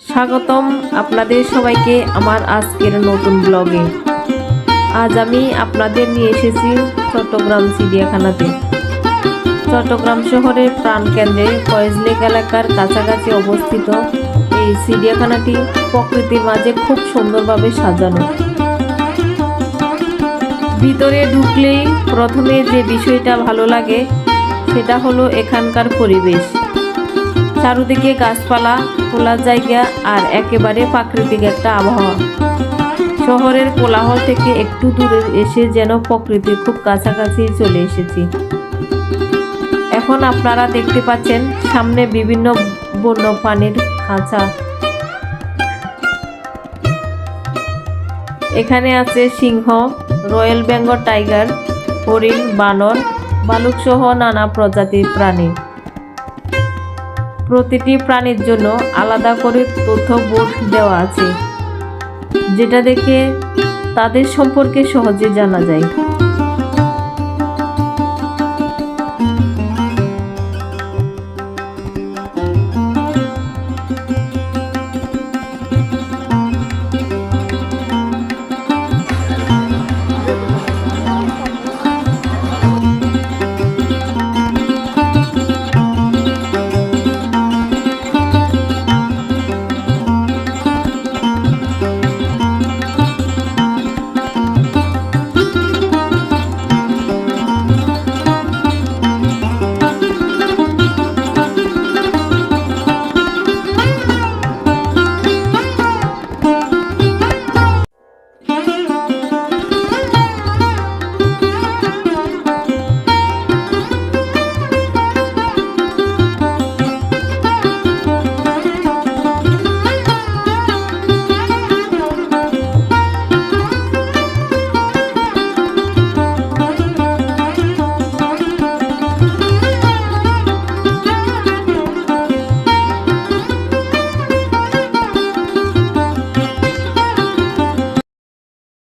স্বাগতম আপনাদের সবাইকে আমার আজকের নতুন ব্লগে। আজ আমি আপনাদের নিয়ে এসেছি চট্টগ্রাম চিড়িয়াখানাতে। চট্টগ্রাম শহরের প্রাণকেন্দ্রে ফয়েজলেক এলাকার কাছাকাছি অবস্থিত এই চিড়িয়াখানাটি প্রকৃতির মাঝে খুব সুন্দরভাবে সাজানো। ভিতরে ঢুকলেই প্রথমে যে বিষয়টা ভালো লাগে, সেটা হলো এখানকার পরিবেশ। চারুদিকে গাছপালা খোলা জায়গা আর একেবারে প্রাকৃতিক একটা আবহাওয়া। শহরের কোলাহল থেকে একটু দূরে এসে যেন প্রকৃতির খুব কাছাকাছি চলে এসেছি। এখন আপনারা দেখতে পাচ্ছেন, সামনে বিভিন্ন বন্য প্রাণীর খাঁচা। এখানে আছে সিংহ রয়্যাল বেঙ্গল টাইগার, হরিণ, বানর বালুক সহ নানা প্রজাতির প্রাণী। প্রতিটি প্রাণীর জন্য আলাদা করে তথ্য বোর্ড দেওয়া আছে, যেটা দেখে তাদের সম্পর্কে সহজে জানা যায়।